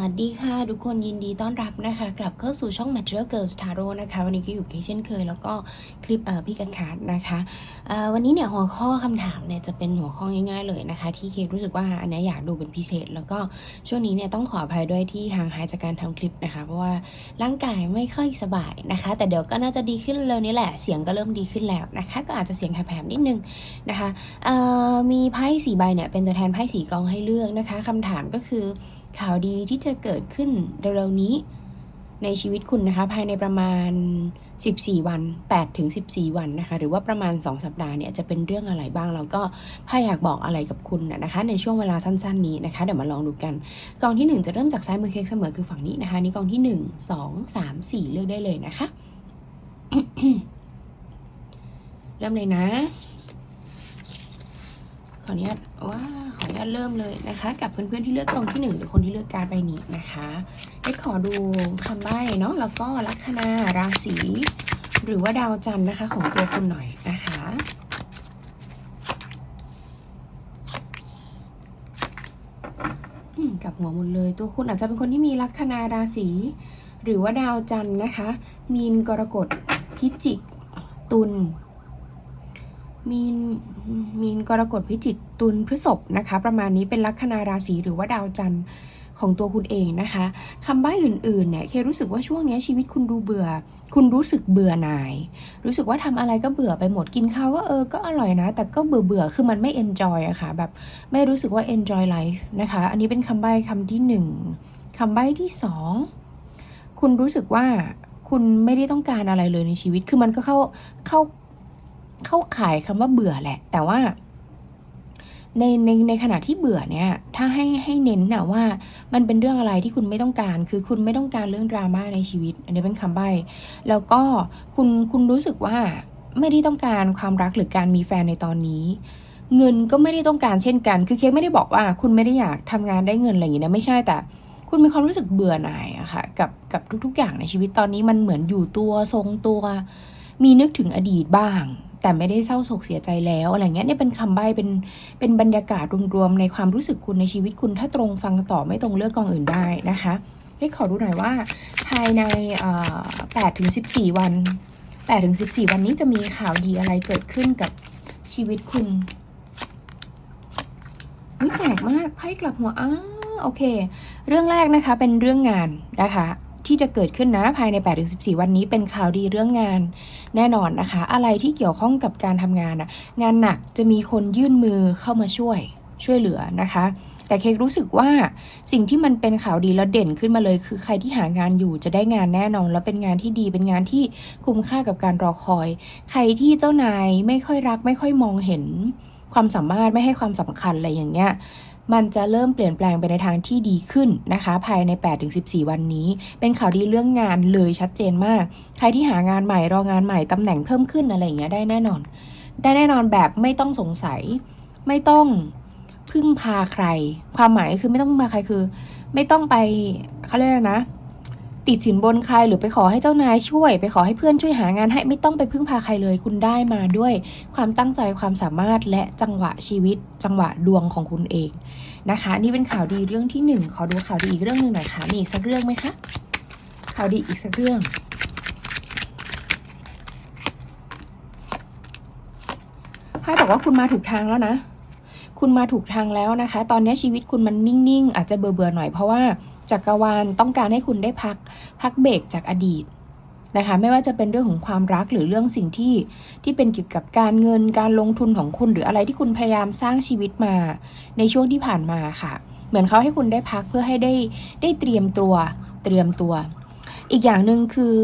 วัสดีค่ะ ทุกคนยินดีต้อนรับนะคะ กลับเข้าสู่ช่อง Material Girls Tarot นะคะ วันนี้ก็อยู่กับเช่นเคย แล้วก็คลิปเอ่อพี่กันคาร์ดนะคะเอ่อวันนี้เนี่ยหัวข้อคำถามเนี่ยจะเป็นหัวข้อง่ายๆเลยนะคะ ที่เครู้สึกว่าอันนี้อยากดูเป็นพิเศษ แล้วก็ช่วงนี้เนี่ยต้องขออภัยด้วยที่ห่างหายจากการทำคลิปนะคะ เพราะว่าร่างกายไม่ค่อยสบายนะคะ แต่เดี๋ยวก็น่าจะดีขึ้นเร็วนี้แหละเสียงก็เริ่มดีขึ้นแล้วนะคะ ก็อาจจะเสียงแผลบๆนิดนึงนะคะเอ่อมีไพ่สีใบเนี่ยเป็นตัวแทนไพ่สีกองให้เลือกนะคะคำถามก็คือ ข่าวดีที่จะเกิดขึ้นเร็วๆนี้ ในชีวิตคุณนะคะ ภายในประมาณ 14 วัน8ถึง14 วันนะคะ หรือว่าประมาณ 2 สัปดาห์เนี่ยจะเป็นเรื่องอะไรบ้างแล้วก็ถ้าอยากบอกอะไรกับคุณนะนะคะ ในช่วงเวลาสั้นๆนี้นะคะ เดี๋ยวมาลองดูกัน กองที่ 1 จะเริ่มจากซ้ายมือเค้กเสมอคือฝั่งนี้นะคะ นี่กองที่ 1 2 3 4 เลือกได้เลยนะคะ เริ่มเลยนะ ขออนุญาตว่าขออนุญาตเริ่มเลยนะคะ กับเพื่อนๆที่เลือกกองที่หนึ่งหรือคนที่เลือกการดใบนี้นะคะได้ขอดูคำใบ้เนาะแล้วก็ลัคนาราศีหรือว่าดาวจันทร์นะคะ ของตัวคุณหน่อยนะคะกับหัวหมดเลยตัวคุณอาจจะเป็นคนที่มีลัคนาราศีหรือว่าดาวจันทร์นะคะ มีนกรกฎพิจิกตุล มีนมีนกรกฎพิจิกตุลพฤษภนะคะ ประมาณนี้เป็นลัคนาราศีหรือว่าดาวจันทร์ของตัวคุณเองนะคะคำใบ้อื่นๆเนี่ยเครู้สึกว่าช่วงนี้ชีวิตคุณดูเบื่อ คุณรู้สึกเบื่อหน่าย รู้สึกว่าทำอะไรก็เบื่อไปหมดกินข้าวก็เออก็อร่อยนะ แต่ก็เบื่อเบื่อคือมันไม่ enjoy อะค่ะแบบไม่รู้สึกว่า enjoy life นะคะ อันนี้เป็นคำใบ้คำที่หนึ่งคำใบ้ที่สองคุณรู้สึกว่าคุณไม่ได้ต้องการอะไรเลยในชีวิต คือมันก็เข้าเข้า เข้าขายคำว่าเบื่อแหละ แต่ว่า ในในในขณะที่เบื่อเนี่ย ถ้าให้ให้เน้นนะว่ามันเป็นเรื่องอะไรที่คุณไม่ต้องการ คือคุณไม่ต้องการเรื่องดราม่าในชีวิต อันนี้เป็นคำใบ้แล้วก็คุณคุณรู้สึกว่าไม่ได้ต้องการความรักหรือการมีแฟนในตอนนี้เงินก็ไม่ได้ต้องการเช่นกัน คือเค้กไม่ได้บอกว่าคุณไม่ได้อยากทำงานได้เงินอะไรอย่างนี้นะ ไม่ใช่แต่คุณมีความรู้สึกเบื่อหน่ายอะค่ะ กับกับทุกๆอย่างในชีวิตตอนนี้มันเหมือนอยู่ตัวทรงตัว มีนึกถึงอดีตบ้าง แต่ไม่ได้เศร้าโศกเสียใจแล้วอะไรเงี้ยเนี่ยเป็นคำใบ้เป็นเป็นบรรยากาศรวมๆในความรู้สึกคุณในชีวิตคุณถ้าตรงฟังต่อไม่ตรงเลือกกองอื่นได้นะคะให้ขอดูหน่อยว่า ภายในแปดถึงสิบสี่วันแปดถึงสิบสี่วันนี้จะมีข่าวดีอะไรเกิดขึ้นกับชีวิตคุณวิแปลกมากไพ่กลับหัวอ้าโอเค เรื่องแรกนะคะเป็นเรื่องงานนะคะ ที่จะเกิดขึ้นนะภายใน 8-14 วันนี้เป็นข่าวดีเรื่องงาน แน่นอนนะคะ อะไรที่เกี่ยวข้องกับการทำงานอะงานหนักจะมีคนยื่นมือเข้ามาช่วยช่วยเหลือนะคะ แต่เค้กรู้สึกว่าสิ่งที่มันเป็นข่าวดีแล้วเด่นขึ้นมาเลย คือใครที่หางานอยู่จะได้งานแน่นอน แล้วเป็นงานที่ดีเป็นงานที่คุ้มค่ากับการรอคอย ใครที่เจ้านายไม่ค่อยรัก ไม่ค่อยมองเห็นความสามารถไม่ให้ความสำคัญอะไรอย่างเงี้ย มันจะเริ่มเปลี่ยนแปลงไปในทางที่ดีขึ้นนะคะ ภายใน 8-14 วันนี้ เป็นข่าวดีเรื่องงานเลยชัดเจนมาก ใครที่หางานใหม่รองานใหม่ตำแหน่งเพิ่มขึ้นอะไรอย่างเงี้ยได้แน่นอน ได้แน่นอนแบบไม่ต้องสงสัย ไม่ต้องพึ่งพาใคร ความหมายคือไม่ต้องพึ่งพาใครคือ ไม่ต้องไปเขาเรียกอะไรนะ ติดสินบนใครหรือไปขอให้เจ้านายช่วย ไปขอให้เพื่อนช่วยหางานให้ไม่ต้องไปพึ่งพาใครเลย คุณได้มาด้วย ความตั้งใจความสามารถและจังหวะชีวิต จังหวะดวงของคุณเองนะคะ นี่เป็นข่าวดีเรื่องที่หนึ่งขอดูข่าวดีอีกเรื่องหนึ่งหน่อยค่ะมีอีกสักเรื่องไหมคะข่าวดีอีกสักเรื่องไพ่บอกว่าคุณมาถูกทางแล้วนะคุณมาถูกทางแล้วนะคะ ตอนนี้ชีวิตคุณมันนิ่งๆ อาจจะเบื่อๆหน่อยเพราะว่าจักรวาลต้องการให้คุณได้พัก พักเบรกจากอดีตนะคะไม่ว่าจะเป็นเรื่องของความรักหรือเรื่องสิ่งที่ที่เป็นเกี่ยวกับการเงินการลงทุนของคุณ หรืออะไรที่คุณพยายามสร้างชีวิตมาในช่วงที่ผ่านมาค่ะ เหมือนเขาให้คุณได้พักเพื่อให้ได้ได้เตรียมตัวเตรียมตัว อีกอย่างหนึ่งคือ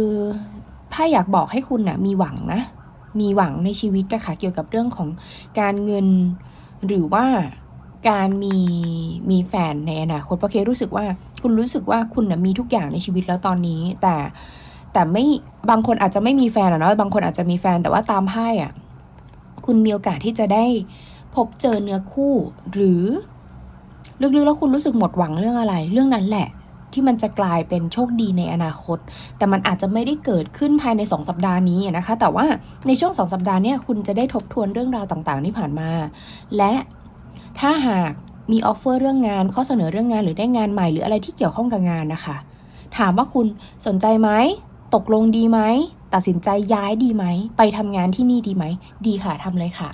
ถ้าอยากบอกให้คุณนะ่ะมีหวังนะ มีหวังในชีวิตนะคะเกี่ยวกับเรื่องของการเงินหรือว่าการมีมีแฟนในอนาคตเพราะเครู้สึกว่า คุณรู้สึกว่าคุณนะมีทุกอย่างในชีวิตแล้วตอนนี้ แต่แต่ไม่บางคนอาจจะไม่มีแฟนอะเนาะบางคนอาจจะมีแฟนแต่ว่าตามไพ่อะคุณมีโอกาสที่จะได้พบเจอเนื้อคู่ หรือลึกๆแล้วคุณรู้สึกหมดหวังเรื่องอะไร เรื่องนั้นแหละ ที่มันจะกลายเป็นโชคดีในอนาคต แต่มันอาจจะไม่ได้เกิดขึ้นภายใน 2 สัปดาห์นี้นะคะ แต่ว่าในช่วง 2 สัปดาห์เนี้ยคุณจะได้ทบทวนเรื่องราวต่างๆที่ผ่านมา และถ้าหาก มีออฟเฟอร์เรื่องงาน ข้อเสนอเรื่องงานหรือได้งานใหม่หรืออะไรที่เกี่ยวข้องกับงานนะคะ ถามว่าคุณสนใจไหม ตกลงดีไหม ตัดสินใจย้ายดีไหม ไปทำงานที่นี่ดีไหม ดีค่ะทำเลยค่ะ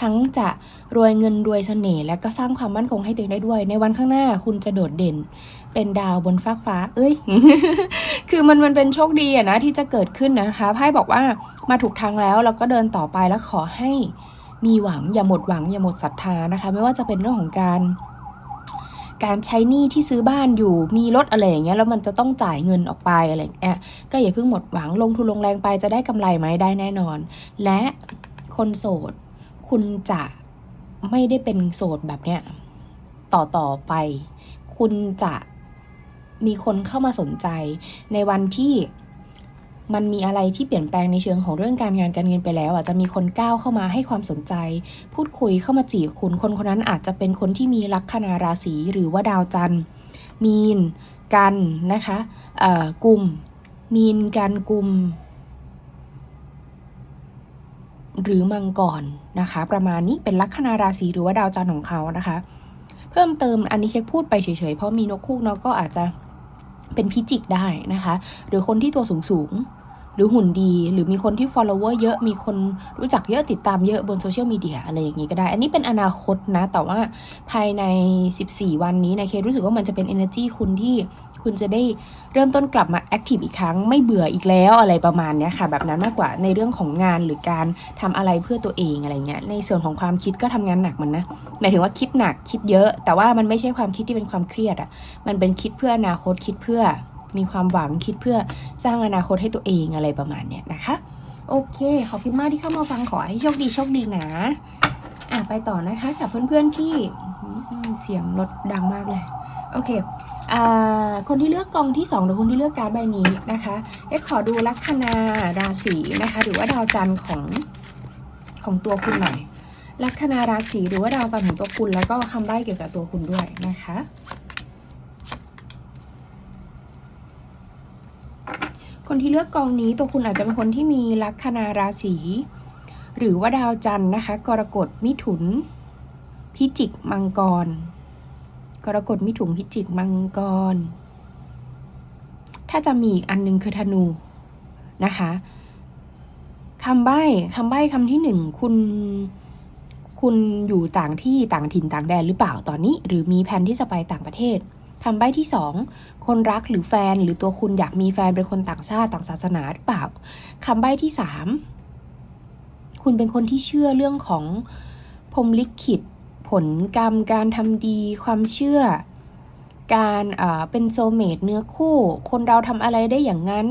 ทั้งจะรวยเงินรวยเสน่ห์และก็สร้างความมั่นคงให้ตัวเองได้ด้วย ในวันข้างหน้าคุณจะโดดเด่น เป็นดาวบนฟากฟ้า เอ้ย คือมันมันเป็นโชคดีอะนะที่จะเกิดขึ้นนะคะไพ่บอกว่ามาถูกทางแล้วเราก็เดินต่อไปแล้วขอให้ มีหวังอย่าหมดหวังอย่าหมดศรัทธานะคะ ไม่ว่าจะเป็นเรื่องของการ การใช้หนี้ที่ซื้อบ้านอยู่มีรถอะไรอย่างเงี้ยแล้วมันจะต้องจ่ายเงินออกไปอะไรอย่างเงี้ยก็อย่าเพิ่งหมดหวังลงทุนลงแรงไปจะได้กำไรไหมได้แน่นอน และคนโสด คุณจะไม่ได้เป็นโสดแบบเนี้ยต่อต่อไป คุณจะมีคนเข้ามาสนใจในวันที่ มันมีอะไรที่เปลี่ยนแปลงในเชิงของเรื่องการงานการเงินไปแล้วอะจะมีคนก้าวเข้ามาให้ความสนใจ พูดคุยเข้ามาจีบคุณคนคนนั้นอาจจะเป็นคนที่มีลัคนาราศีหรือว่าดาวจันทร์ มีน กันนะคะเอ่อกลุ่ม มีนกันกลุ่มหรือมังกรนะคะ ประมาณนี้เป็นลัคนาราศีหรือว่าดาวจันทร์ของเขานะคะ เพิ่มเติมอันนี้เค้กพูดไปเฉยๆ เพราะมีนกคูกเนาะก็อาจจะเป็นพิจิกได้นะคะ หรือคนที่ตัวสูงสูง หรือหุ่นดี หรือมีคนที่ follower เยอะมีคนรู้จักเยอะติดตามเยอะบนโซเชียลมีเดียอะไรอย่างนี้ก็ได้ อันนี้เป็นอนาคตนะ แต่ว่าภายใน 14 วันนี้นะเครู้สึกว่ามันจะเป็น energy คุณที่คุณจะได้เริ่มต้นกลับมา active อีกครั้ง ไม่เบื่ออีกแล้วอะไรประมาณนี้ค่ะ แบบนั้นมากกว่าในเรื่องของงานหรือการทำอะไรเพื่อตัวเองอะไรเงี้ยในส่วนของความคิดก็ทำงานหนักมันนะหมายถึงว่าคิดหนักคิดเยอะ แต่ว่ามันไม่ใช่ความคิดที่เป็นความเครียดอะมันเป็นคิดเพื่ออนาคตคิดเพื่อ มีความหวังคิดเพื่อสร้างอนาคตให้ตัวเองอะไรประมาณเนี้ยนะคะ โอเคขอบคุณมากที่เข้ามาฟังขอให้โชคดีโชคดีนะอะไปต่อนะคะกับเพื่อนๆที่อืมเสียงรถดังมากเลยโอเคอคนที่เลือกกองที่2หรือคนที่เลือกการดใบนี้นะคะเอ็กขอดูลัคนาราศีนะคะ หรือว่าดาวจันทร์ของของตัวคุณหน่อยลัคนาราศีหรือว่าดาวจันทร์ของตัวคุณ แล้วก็คำใบ้เกี่ยวกับตัวคุณด้วยนะคะ คนที่เลือกกองนี้ตัวคุณอาจจะเป็นคนที่มีลัคนาราศีหรือว่าดาวจันทร์นะคะ กรกฎมิถุน พิจิกมังกร กรกฎมิถุนพิจิกมังกร ถ้าจะมีอีกอันหนึงคือธนูนะคะคำใบ้คำใบ้คำที่หนึ่งคุณ คุณอยู่ต่างที่ต่างถิ่นต่างแดนหรือเปล่าตอนนี้ หรือมีแผนที่จะไปต่างประเทศ คำใบ้ที่สองคนรักหรือแฟนหรือตัวคุณอยากมีแฟนเป็นคนต่างชาติต่างศาสนาหรือเปล่าคำใบ้ที่สามคุณเป็นคนที่เชื่อเรื่องของพรมลิขิต ผลกรรม การทำดี ความเชื่อ การเอ่อเป็นโซเมตเนื้อคู่ คนเราทำอะไรได้อย่างนั้น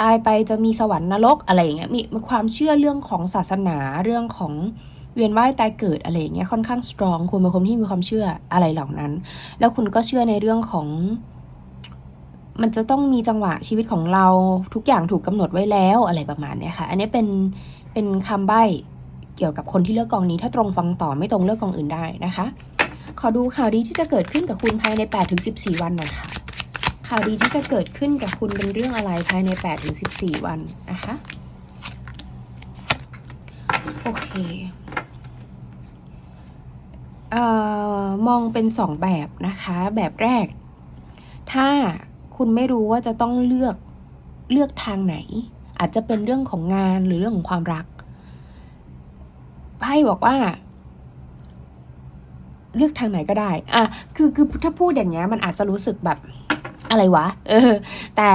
ตายไปจะมีสวรรค์นรกอะไรอย่างเงี้ยมีความเชื่อเรื่องของศาสนาเรื่องของ เวียนว่ายตายเกิดอะไรอย่างเงี้ยค่อนข้างสตรองคุณเป็นคนที่มีความเชื่ออะไรเหล่านั้น แล้วคุณก็เชื่อในเรื่องของ มันจะต้องมีจังหวะชีวิตของเราทุกอย่างถูกกำหนดไว้แล้วอะไรประมาณเนี้ยค่ะ อันนี้เป็นเป็นคำใบ้เกี่ยวกับคนที่เลือกกองนี้ ถ้าตรงฟังต่อไม่ตรงเลือกกองอื่นได้นะคะ ขอดูข่าวดีที่จะเกิดขึ้นกับคุณภายใน 8-14 วันหน่อยค่ะข่าวดีที่จะเกิดขึ้นกับคุณเป็นเรื่องอะไรภายใน 8-14 วันนะคะ โอเค ออมองเป็นสองแบบนะคะ แบบแรก ถ้าคุณไม่รู้ว่าจะต้องเลือกเลือกทางไหน อาจจะเป็นเรื่องของงานหรือเรื่องของความรักไพ่บอกว่า เลือกทางไหนก็ได้ อะ คือคือถ้าพูดอย่างเงี้ย มันอาจจะรู้สึกแบบอะไรวะ เออ แต่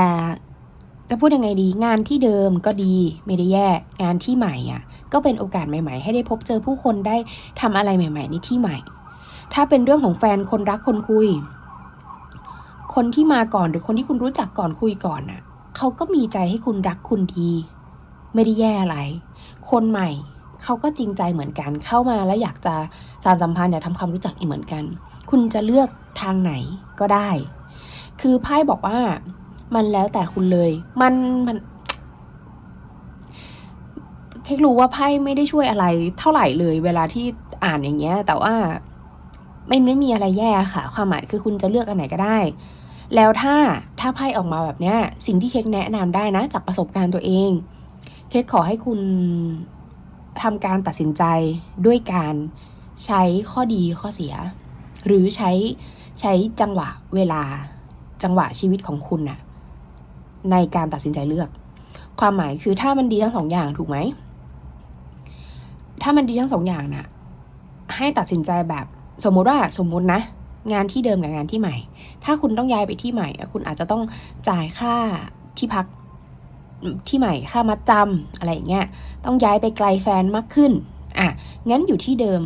จะพูดยังไงดีงานที่เดิมก็ดีไม่ได้แย่งานที่ใหม่อะ ก็เป็นโอกาสใหม่ ๆ ให้ได้พบเจอผู้คนได้ทำอะไรใหม่ ๆ ในที่ใหม่ ถ้าเป็นเรื่องของแฟนคนรักคนคุย คนที่มาก่อนหรือคนที่คุณรู้จักก่อนคุยก่อนน่ะเขาก็มีใจให้คุณรักคุณดี ไม่ได้แย่อะไร คนใหม่เขาก็จริงใจเหมือนกันเข้ามาแล้วอยากจะสานสัมพันธ์อยากทำความรู้จักอีกเหมือนกัน คุณจะเลือกทางไหนก็ได้ คือไพ่บอกว่า มันแล้วแต่คุณเลย มันมันเค้กรู้ว่าไพ่ไม่ได้ช่วยอะไรเท่าไหร่เลย เวลาที่อ่านอย่างเงี้ย แต่ว่าไม่ไม่มีอะไรแย่ค่ะ ความหมายคือคุณจะเลือกอันไหนก็ได้ แล้วถ้าถ้าไพ่ออกมาแบบเนี้ย สิ่งที่เค้กแนะนำได้นะ จากประสบการณ์ตัวเอง เค้กขอให้คุณทำการตัดสินใจด้วยการใช้ข้อดีข้อเสีย หรือใช้ใช้จังหวะเวลาจังหวะชีวิตของคุณน่ะ ในการตัดสินใจเลือก ความหมายคือถ้ามันดีทั้งสองอย่างถูกไหม ถ้ามันดีทั้งสองอย่างน่ะ ให้ตัดสินใจแบบสมมุติว่าสมมุตินะ งานที่เดิมกับงานที่ใหม่ ถ้าคุณต้องย้ายไปที่ใหม่ คุณอาจจะต้องจ่ายค่าที่พักที่ใหม่ค่ามัดจำอะไรอย่างเงี้ย ต้องย้ายไปไกลแฟนมากขึ้น อะ งั้นอยู่ที่เดิม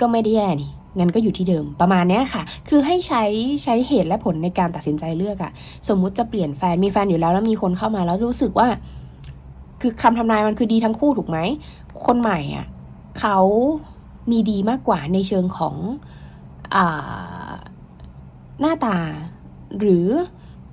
ก็ไม่ได้แย่นี่ งั้นก็อยู่ที่เดิมประมาณเนี้ยค่ะ คือให้ใช้ใช้เหตุและผลในการตัดสินใจเลือกอะสมมุติจะเปลี่ยนแฟนมีแฟนอยู่แล้วแล้วมีคนเข้ามาแล้วรู้สึกว่า คือคำทำนายมันคือดีทั้งคู่ถูกไหมคนใหม่อะเขามีดีมากกว่าในเชิงของอหน้าตา หรือ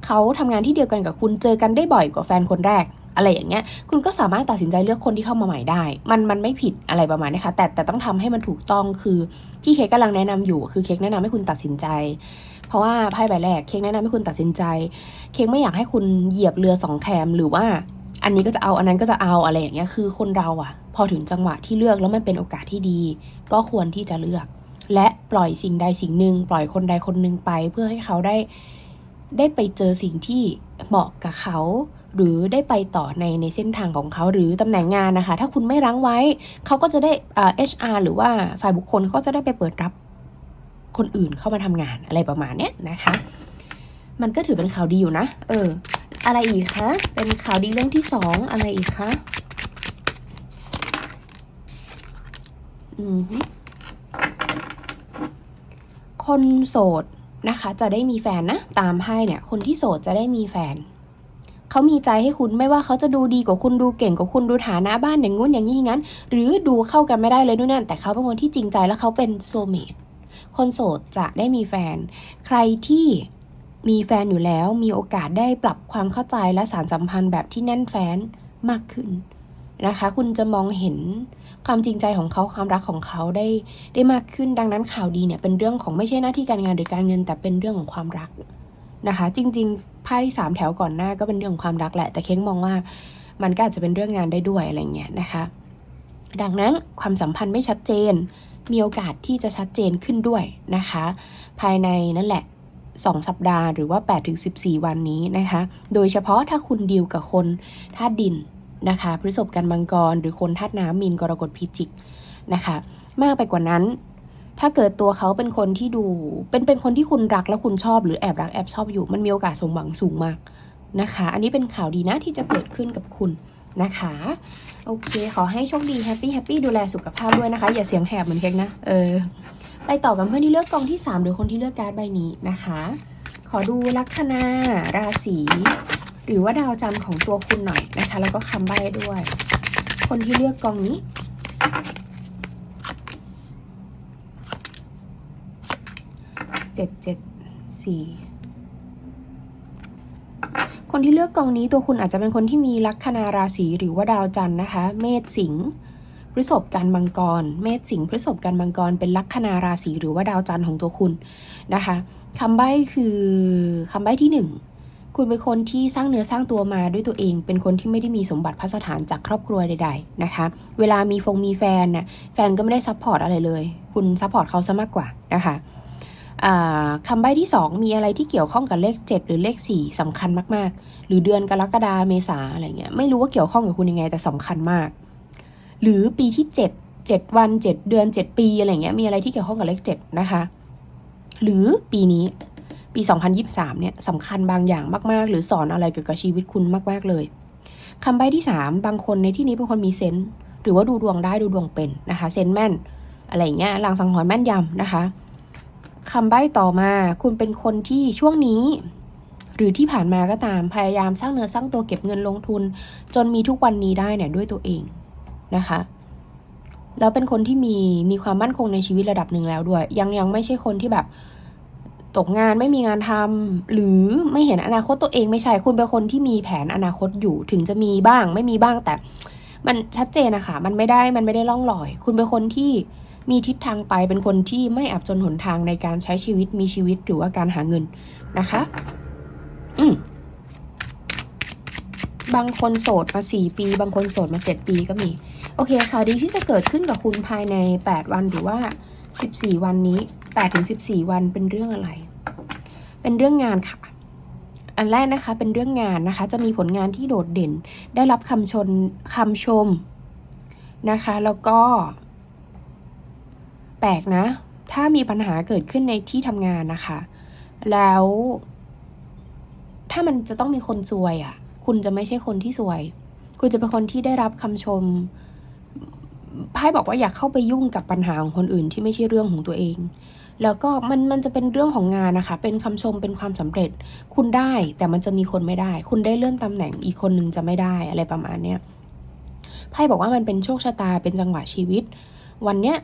เขาทำงานที่เดียวกันกับคุณเจอกันได้บ่อยกว่าแฟนคนแรก อะไรอย่างเงี้ย คุณก็สามารถตัดสินใจเลือกคนที่เข้ามาใหม่ได้ มันมันไม่ผิดอะไรประมาณนี้ค่ะแต่แต่ต้องทำให้มันถูกต้องคือที่เค้กกำลังแนะนำอยู่ คือเค้กแนะนำให้คุณตัดสินใจ เพราะว่าไพ่ใบแรกเค้กแนะนำให้คุณตัดสินใจ เค้กไม่อยากให้คุณเหยียบเรือสองแคมหรือว่า อันนี้ก็จะเอาอันนั้นก็จะเอาอะไรอย่างเงี้ยคือคนเราอะพอถึงจังหวะที่เลือกแล้วมันเป็นโอกาสที่ดี ก็ควรที่จะเลือก และปล่อยสิ่งใดสิ่งหนึ่งปล่อยคนใดคนหนึ่งไปเพื่อให้เขาได้ได้ไปเจอสิ่งที่เหมาะกับเขา หรือได้ไปต่อในในเส้นทางของเขาหรือตำแหน่งงานนะคะ ถ้าคุณไม่รั้งไว้เขาก็จะได้อ่า HR หรือว่าฝ่ายบุคคลก็จะได้ไปเปิดรับคนอื่นเข้ามาทำงานอะไรประมาณเนี้ยนะคะ มันก็ถือเป็นข่าวดีอยู่นะ เออ อะไรอีกคะ เป็นข่าวดีเรื่องที่สองอะไรอีกคะ อืมคนโสดนะคะ จะได้มีแฟนนะ ตามไพ่เนี่ย คนที่โสดจะได้มีแฟน เขามีใจให้คุณไม่ว่าเขาจะดูดีกว่าคุณดูเก่งกว่าคุณดูฐานะบ้านอย่างงู้นอย่างนี้อย่างนั้น หรือดูเข้ากันไม่ได้เลยนู่นนั่นแต่เขาเป็นคนที่จริงใจและเขาเป็นโซเมตคนโสดจะได้มีแฟน ใครที่มีแฟนอยู่แล้วมีโอกาสได้ปรับความเข้าใจและสารสัมพันธ์แบบที่แน่นแฟนมากขึ้นนะคะ คุณจะมองเห็นความจริงใจของเขาความรักของเขาได้ได้มากขึ้น ดังนั้นข่าวดีเนี่ยเป็นเรื่องของไม่ใช่หน้าที่การงานหรือการเงิน แต่เป็นเรื่องของความรักนะคะ จริง ๆ ไพ่สามแถวก่อนหน้าก็เป็นเรื่องของความรักแหละ แต่เค้งมองว่ามันก็อาจจะเป็นเรื่องงานได้ด้วยอะไรเงี้ยนะคะ ดังนั้นความสัมพันธ์ไม่ชัดเจน มีโอกาสที่จะชัดเจนขึ้นด้วยนะคะ ภายในนั่นแหละ 2 สัปดาห์หรือว่า 8-14 วันนี้นะคะ โดยเฉพาะถ้าคุณดีลกับคนธาตุดินนะคะพฤษภกันมังกร หรือคนธาตุน้ำมีนกรกฎพิจิกนะคะ มากไปกว่านั้น ถ้าเกิดตัวเขาเป็นคนที่ดู เป็นเป็นคนที่คุณรักแล้วคุณชอบหรือแอบรักแอบชอบอยู่ มันมีโอกาสสมหวังสูงมากนะคะ อันนี้เป็นข่าวดีนะที่จะเกิดขึ้นกับคุณนะคะ โอเค ขอให้โชคดีแฮปปี้แฮปปี้ดูแลสุขภาพด้วยนะคะ อย่าเสียงแหบเหมือนเค้กนะ เออ ไปต่อกันเพื่อนที่เลือกกองที่ 3 หรือคนที่เลือกการ์ดใบนี้นะคะ ขอดูลัคนาราศีหรือว่าดาวจันทร์ของตัวคุณหน่อยนะคะ แล้วก็คำใบ้ด้วย คนที่เลือกกองนี้ เจ็ดเจ็ดสี่คนที่เลือกกองนี้ตัวคุณอาจจะเป็นคนที่มีลัคนาราศีหรือว่าดาวจันทร์นะคะ เมษสิงห์พฤษภกันมังกร เมษสิงห์พฤษภกันมังกร เป็นลัคนาราศีหรือว่าดาวจันทร์ของตัวคุณนะคะคำใบ้คือคำใบ้ที่หนึ่งคุณเป็นคนที่สร้างเนื้อสร้างตัวมาด้วยตัวเอง เป็นคนที่ไม่ได้มีสมบัติพัสถานจากครอบครัวใด ๆ นะคะ เวลามีฟงมีแฟนน่ะแฟนก็ไม่ได้ซัพพอร์ตอะไรเลย คุณซัพพอร์ตเขาซะมากกว่านะคะ คำใบ้ที่ 2 มีอะไรที่เกี่ยวข้องกับเลข 7 หรือเลข 4สำคัญมากๆ หรือเดือนกรกฎาเมษาอะไรเงี้ยไม่รู้ว่าเกี่ยวข้องกับคุณยังไงแต่สำคัญมาก หรือปีที่ 7 7 วัน 7 เดือน 7 ปีอะไรเงี้ยมีอะไรที่เกี่ยวข้องกับเลข 7 นะคะ หรือปีนี้ปี 2023 เนี่ยสำคัญบางอย่างมาก ๆ หรือสอนอะไรเกี่ยวกับชีวิตคุณมาก ๆ เลยคำใบ้ที่ 3 บางคนในที่นี้เป็นคนมีเซนส์หรือว่าดูดวงได้ดูดวงเป็นนะคะเซนแม่น อะไรอย่างเงี้ยลางสังหรณ์แม่นยำนะคะ คำใบ้ต่อมา คุณเป็นคนที่ช่วงนี้ หรือที่ผ่านมาก็ตามพยายามสร้างเนื้อสร้างตัวเก็บเงินลงทุน จนมีทุกวันนี้ได้เนี่ยด้วยตัวเองนะคะแล้วเป็นคนที่มีมีความมั่นคงในชีวิตระดับหนึ่งแล้วด้วย ยังยังไม่ใช่คนที่แบบตกงานไม่มีงานทำหรือไม่เห็นอนาคตตัวเองไม่ใช่คุณเป็นคนที่มีแผนอนาคตอยู่ถึงจะมีบ้าง ไม่มีบ้างแต่ มันชัดเจนนะคะมันไม่ได้มันไม่ได้ล่องลอย คุณเป็นคนที่ มีทิศทางไปเป็นคนที่ไม่อับจนหนทางในการใช้ชีวิตมีชีวิตหรือว่าการหาเงินนะคะ อืมบางคนโสดมาสี่ปี บางคนโสดมาเจ็ดปีก็มี โอเคค่ะดีที่จะเกิดขึ้นกับคุณภายในแปดวันหรือว่าสิบสี่วันนี้8ถึง14วันเป็นเรื่องอะไร เป็นเรื่องงานค่ะ อันแรกนะคะเป็นเรื่องงานนะคะ จะมีผลงานที่โดดเด่น ได้รับคำชมคำชมนะคะ แล้วก็ แปลกนะ ถ้ามีปัญหาเกิดขึ้นในที่ทำงานนะคะ แล้ว ถ้ามันจะต้องมีคนซวยอะ่ะ คุณจะไม่ใช่คนที่ซวย คุณจะเป็นคนที่ได้รับคำชมไพ่บอกว่าอยากเข้าไปยุ่งกับปัญหาของคนอื่นที่ไม่ใช่เรื่องของตัวเอง แล้วก็มันมันจะเป็นเรื่องของงานนะคะ เป็นคำชมเป็นความสำเร็จ คุณได้แต่มันจะมีคนไม่ได้ คุณได้เลื่อนตำแหน่งอีกคนนึงจะไม่ได้อะไรประมาณเนี้ยไพ่บอกว่ามันเป็นโชคชะตาเป็นจังหวะชีวิต วันเนี้ย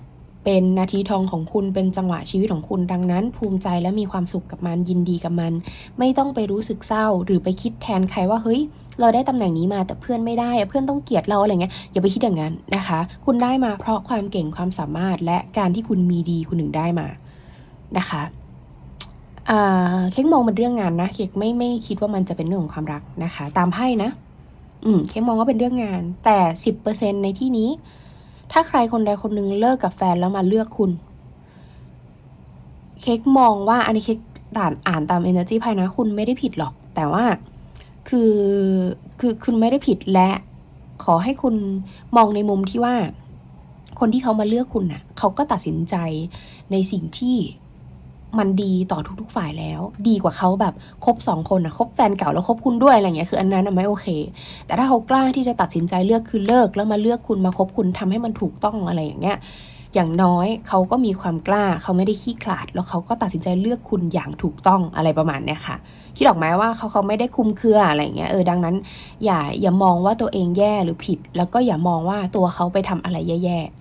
เป็นนาทีทองของคุณเป็นจังหวะชีวิตของคุณดังนั้น ภูมิใจและมีความสุขกับมันยินดีกับมัน ไม่ต้องไปรู้สึกเศร้า หรือไปคิดแทนใครว่าเฮ้ย เราได้ตำแหน่งนี้มาแต่เพื่อนไม่ได้เพื่อนต้องเกลียดเราอะไรเงี้ยอย่าไปคิดอย่างนั้นนะคะ คุณได้มาเพราะความเก่งความสามารถและการที่คุณมีดีคุณถึงได้มานะคะอ่าเค้กมองเป็นเรื่องงานนะเค้กไม่ไม่คิดว่ามันจะเป็นเรื่องของความรักนะคะ ตามไพ่นะ อืมเค้กมองว่าเป็นเรื่องงาน แต่สิบเปอร์เซ็นในที่นี้ ถ้าใครคนใดคนหนึ่งเลิกกับแฟนแล้วมาเลือกคุณ เค้กมองว่าอันนี้เค้กอ่านอ่านตาม energy ภายนะคุณไม่ได้ผิดหรอก แต่ว่าคือคือคุณไม่ได้ผิดและขอให้คุณมองในมุมที่ว่า คนที่เขามาเลือกคุณน่ะ เขาก็ตัดสินใจในสิ่งที่ มันดีต่อทุก ๆ ฝ่ายแล้ว ดีกว่าเขาแบบคบสองคนนะคบแฟนเก่าแล้วคบคุณด้วยอะไรเงี้ยคืออันนั้นน่ะไม่โอเค แต่ถ้าเขากล้าที่จะตัดสินใจเลือกคือเลิกแล้วมาเลือกคุณมาคบคุณทำให้มันถูกต้องอะไรอย่างเงี้ยอย่างน้อยเขาก็มีความกล้าเขาไม่ได้ขี้ขลาด แล้วเขาก็ตัดสินใจเลือกคุณอย่างถูกต้องอะไรประมาณเนี้ยค่ะ คิดออกไหมว่าเขาเขาไม่ได้คุมเครืออะไรเงี้ยเออดังนั้น อย่าอย่ามองว่าตัวเองแย่หรือผิด แล้วก็อย่ามองว่าตัวเขาไปทำอะไรแย่ๆ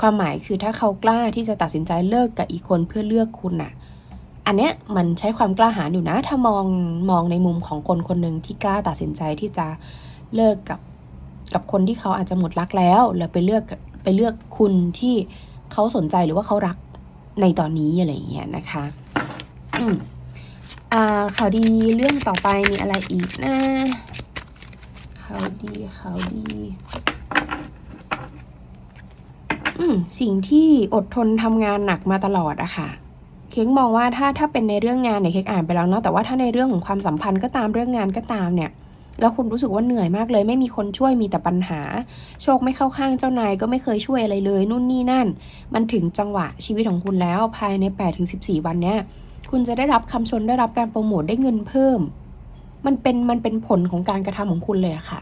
ความหมายคือถ้าเขากล้าที่จะตัดสินใจเลิกกับอีกคนเพื่อเลือกคุณน่ะ อันเนี้ยมันใช้ความกล้าหาญอยู่นะ ถ้ามองมองในมุมของคนคนหนึ่งที่กล้าตัดสินใจที่จะเลิกกับกับคนที่เขาอาจจะหมดรักแล้ว แล้วไปเลือกไปเลือกคุณที่เขาสนใจหรือว่าเขารักในตอนนี้อะไรอย่างเงี้ยนะคะอ่าข่าวดีเรื่องต่อไปมีอะไรอีกนะข่าวดีข่าวดี สิ่งที่อดทนทำงานหนักมาตลอดอะค่ะ เค้กมองว่าถ้าถ้าเป็นในเรื่องงานเนี่ยเค้กอ่านไปแล้วเนาะแต่ว่าถ้าในเรื่องของความสัมพันธ์ก็ตามเรื่องงานก็ตามเนี่ย แล้วคุณรู้สึกว่าเหนื่อยมากเลย ไม่มีคนช่วยมีแต่ปัญหา โชคไม่เข้าข้างเจ้านายก็ไม่เคยช่วยอะไรเลย นู่นนี่นั่น มันถึงจังหวะชีวิตของคุณแล้วภายใน8ถึง14 วันเนี้ยคุณจะได้รับคำชมได้รับการโปรโมทได้เงินเพิ่ม มันเป็นมันเป็นผลของการกระทำของคุณเลยอะค่ะ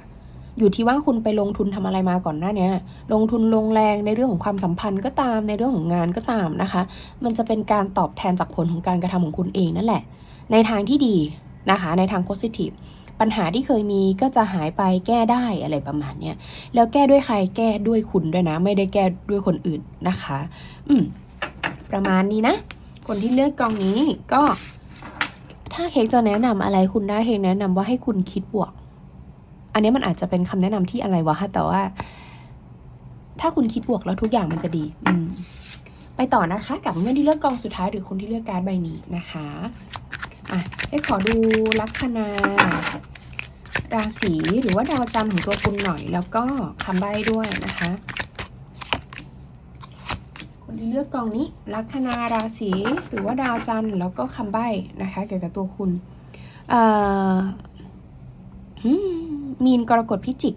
อยู่ที่ว่าคุณไปลงทุนทำอะไรมาก่อนหน้าเนี้ยลงทุนลงแรงในเรื่องของความสัมพันธ์ก็ตามในเรื่องของงานก็ตามนะคะ มันจะเป็นการตอบแทนจากผลของการกระทำของคุณเองนั่นแหละ ในทางที่ดีนะคะในทางโพสิทีฟปัญหาที่เคยมีก็จะหายไปแก้ได้อะไรประมาณเนี้ยแล้วแก้ด้วยใครแก้ด้วยคุณด้วยนะ ไม่ได้แก้ด้วยคนอื่นนะคะ อืมประมาณนี้นะ คนที่เลือกกองนี้ก็ ถ้าเค้กจะแนะนำอะไรคุณได้เค้กแนะนำว่าให้คุณคิดบวก อันนี้มันอาจจะเป็นคำแนะนำที่อะไรวะแต่ว่า ถ้าคุณคิดบวกแล้วทุกอย่างมันจะดี อืมไปต่อนะคะ กับเพื่อนที่เลือกกองสุดท้ายหรือคนที่เลือกการ์ดใบนี้นะคะอะให้ขอดูลัคนาราศีหรือว่าดาวจันทร์ของตัวคุณหน่อย แล้วก็คำใบ้ด้วยนะคะ คนที่เลือกกองนี้ลัคนาราศีหรือว่าดาวจันทร์แล้วก็คำใบ้นะคะ เกี่ยวกับตัวคุณ เอ่อ อืม มีนกรกฎพิจิก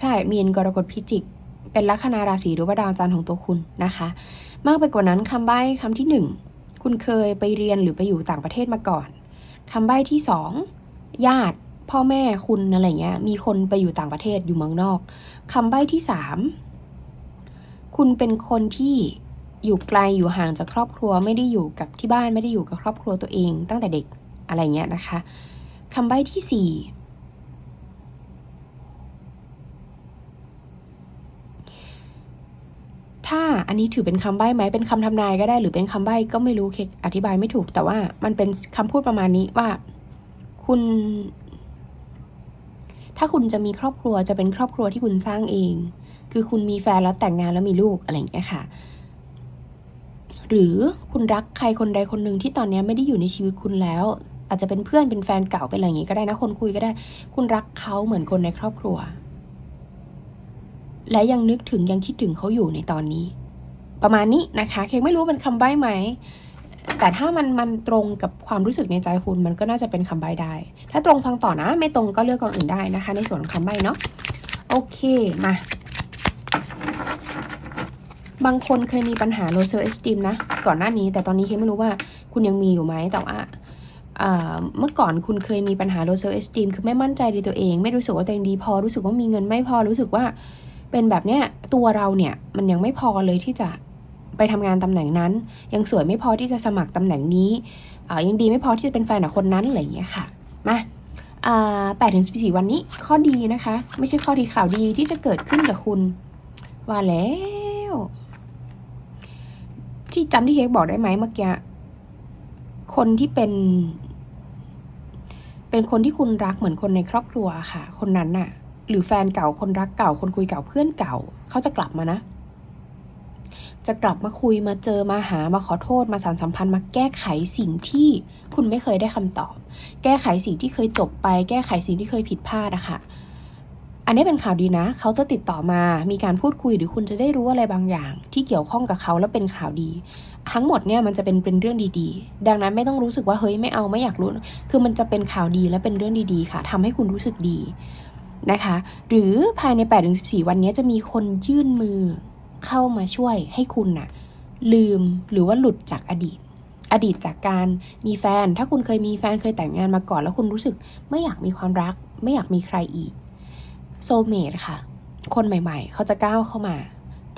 ใช่ มีนกรกฎพิจิก เป็นลัคนาราศีหรือว่าดาวจันทร์ของตัวคุณนะคะ มากไปกว่านั้นคำใบ้คำที่หนึ่งคุณเคยไปเรียนหรือไปอยู่ต่างประเทศมาก่อนคำใบ้ที่สองญาติพ่อแม่คุณอะไรเงี้ย มีคนไปอยู่ต่างประเทศอยู่เมืองนอกคำใบ้ที่สามคุณเป็นคนที่อยู่ไกลอยู่ห่างจากครอบครัวไม่ได้อยู่กับที่บ้านไม่ได้อยู่กับครอบครัวตัวเองตั้งแต่เด็กอะไรเงี้ยนะคะ คำใบ้ที่สี่ถ้าอันนี้ถือเป็นคำใบ้ไหมเป็นคำทำนายก็ได้หรือเป็นคำใบ้ก็ไม่รู้เคกอธิบายไม่ถูก แต่ว่ามันเป็นคำพูดประมาณนี้ว่า คุณ ถ้าคุณจะมีครอบครัวจะเป็นครอบครัวที่คุณสร้างเอง คือคุณมีแฟนแล้วแต่งงานแล้วมีลูกอะไรอย่างเงี้ยค่ะหรือคุณรักใครคนใดคนหนึ่งที่ตอนนี้ไม่ได้อยู่ในชีวิตคุณแล้ว อาจจะเป็นเพื่อนเป็นแฟนเก่าเป็นอะไรอย่างงี้ก็ได้นะ คนคุยก็ได้ คุณรักเขาเหมือนคนในครอบครัว และยังนึกถึงยังคิดถึงเขาอยู่ในตอนนี้ ประมาณนี้นะคะเค้กไม่รู้ว่าเป็นคำใบ้ไหมแต่ถ้ามันมันตรงกับความรู้สึกในใจคุณมันก็น่าจะเป็นคำใบ้ได้ ถ้าตรงฟังต่อนะ ไม่ตรงก็เลือกกองอื่นได้นะคะ ในส่วนของคำใบ้เนาะโอเคมา บางคนเคยมีปัญหา low self esteem นะ ก่อนหน้านี้ แต่ตอนนี้เคไม่รู้ว่าคุณยังมีอยู่ไหมแต่ว่า เมื่อก่อนคุณเคยมีปัญหา low self esteem คือไม่มั่นใจในตัวเอง ไม่รู้สึกว่าตัวเองดีพอ รู้สึกว่ามีเงินไม่พอ รู้สึกว่าเป็นแบบเนี้ย ตัวเราเนี่ยมันยังไม่พอเลยที่จะไปทำงานตำแหน่งนั้น ยังสวยไม่พอที่จะสมัครตำแหน่งนี้ยังดีไม่พอที่จะเป็นแฟนกับคนนั้นอะไรอย่างเงี้ยค่ะ มาแปดถึงสิบสี่วันนี้ ข้อดีนะคะ ไม่ใช่ข้อดีข่าวดีที่จะเกิดขึ้นกับคุณ ว่าแล้ว ที่จำที่เค้กบอกได้ไหมเมื่อกี้คนที่เป็น เป็นคนที่คุณรักเหมือนคนในครอบครัวค่ะ คนนั้นน่ะ หรือแฟนเก่าคนรักเก่า คนคุยเก่าเพื่อนเก่า เขาจะกลับมานะ จะกลับมาคุยมาเจอมาหามาขอโทษมาสารสัมพันธ์มาแก้ไขสิ่งที่คุณไม่เคยได้คำตอบ แก้ไขสิ่งที่เคยจบไป แก้ไขสิ่งที่เคยผิดพลาดอะค่ะ อันนี้เป็นข่าวดีนะ เขาจะติดต่อมา มีการพูดคุยหรือคุณจะได้รู้อะไรบางอย่าง ที่เกี่ยวข้องกับเขาแล้วเป็นข่าวดี ทั้งหมดเนี่ยมันจะเป็นเป็นเรื่องดีๆ ดังนั้นไม่ต้องรู้สึกว่าเฮ้ยไม่เอาไม่อยากรู้ คือมันจะเป็นข่าวดีและเป็นเรื่องดีๆ ค่ะทำให้คุณรู้สึกดีนะคะ หรือภายใน 8-14 วันนี้จะมีคนยื่นมือเข้ามาช่วยให้คุณน่ะลืมหรือว่าหลุดจากอดีต อดีตจากการมีแฟน ถ้าคุณเคยมีแฟนเคยแต่งงานมาก่อนแล้วคุณรู้สึก ไม่อยากมีความรัก ไม่อยากมีใครอีก โซเมดค่ะ คนใหม่ๆ เขาจะก้าวเข้ามา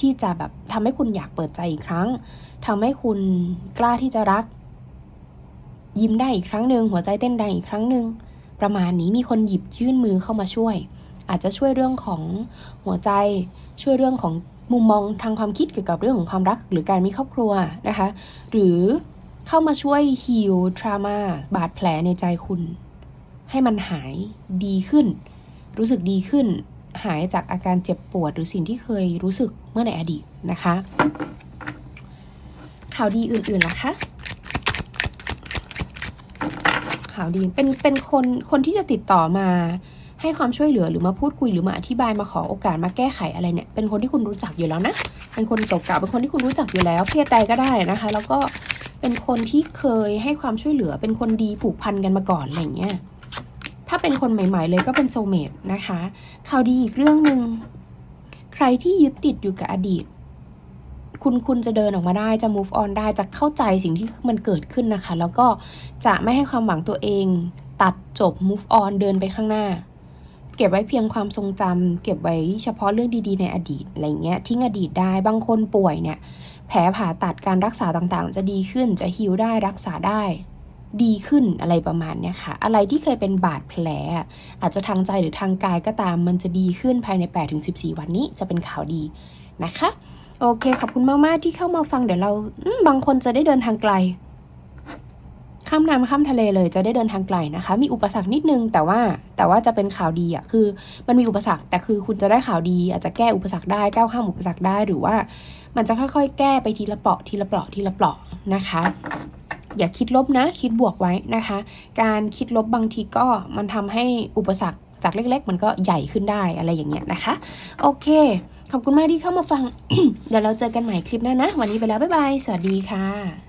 ที่จะแบบทำให้คุณอยากเปิดใจอีกครั้งทำให้คุณกล้าที่จะรัก ยิ้มได้อีกครั้งหนึ่งหัวใจเต้นแรงอีกครั้งหนึ่งประมาณนี้มีคนหยิบยื่นมือเข้ามาช่วย อาจจะช่วยเรื่องของหัวใจ ช่วยเรื่องของมุมมองทางความคิดเกี่ยวกับเรื่องของความรัก หรือการมีครอบครัวนะคะ หรือเข้ามาช่วยฮีลทรามาบาดแผลในใจคุณ ให้มันหายดีขึ้น รู้สึกดีขึ้น หายจากอาการเจ็บปวดหรือสิ่งที่เคยรู้สึกเมื่อในอดีตนะคะ ข่าวดีอื่นๆล่ะคะข่าวดีเป็นเป็นคนคนที่จะติดต่อมาให้ความช่วยเหลือหรือมาพูดคุยหรือมาอธิบายมาขอโอกาสมาแก้ไขอะไรเนี่ย เป็นคนที่คุณรู้จักอยู่แล้วนะ เป็นคนเก่าๆเป็นคนที่คุณรู้จักอยู่แล้ว เพศใดก็ได้นะคะ แล้วก็เป็นคนที่เคยให้ความช่วยเหลือ เป็นคนดีผูกพันกันมาก่อนอะไรเงี้ย ถ้าเป็นคนใหม่ ๆ เลยก็เป็นโซเมตนะคะข่าวดีอีกเรื่องหนึ่งใครที่ยึดติดอยู่กับอดีต คุณคุณจะเดินออกมาได้จะ move on ได้จะเข้าใจสิ่งที่มันเกิดขึ้นนะคะ แล้วก็จะไม่ให้ความหวังตัวเอง ตัดจบ move on เดินไปข้างหน้า เก็บไว้เพียงความทรงจำเก็บไว้เฉพาะเรื่องดีๆในอดีตอะไรเงี้ยทิ้งอดีตได้บางคนป่วยเนี่ยแผลผ่าตัดการรักษาต่างๆ จะดีขึ้นจะฮิวได้รักษาได้ ดีขึ้นอะไรประมาณเนี้ยค่ะ อะไรที่เคยเป็นบาดแผล อาจจะทางใจหรือทางกายก็ตาม มันจะดีขึ้นภายใน 8-14 วันนี้จะเป็นข่าวดีนะคะ โอเค ขอบคุณมาก ๆ ที่เข้ามาฟังเดี๋ยวเราบางคนจะได้เดินทางไกล ข้ามน้ำข้ามทะเลเลยจะได้เดินทางไกลนะคะ มีอุปสรรคนิดนึง แต่ว่าแต่ว่าจะเป็นข่าวดีอะคือ มันมีอุปสรรคแต่คือคุณจะได้ข่าวดี อาจจะแก้อุปสรรคได้ก้าวข้ามอุปสรรคได้หรือว่า มันจะค่อยๆ แก้ไปทีละเปาะทีละเปาะทีละเปาะนะคะ อย่าคิดลบนะ คิดบวกไว้นะคะ การคิดลบบางทีก็มันทำให้อุปสรรคจากเล็ก ๆ มันก็ใหญ่ขึ้นได้อะไรอย่างเงี้ยนะคะ โอเค ขอบคุณมากที่เข้ามาฟัง เดี๋ยวเราเจอกันใหม่คลิปหน้านะ วันนี้ไปแล้ว บ๊ายบาย สวัสดีค่ะ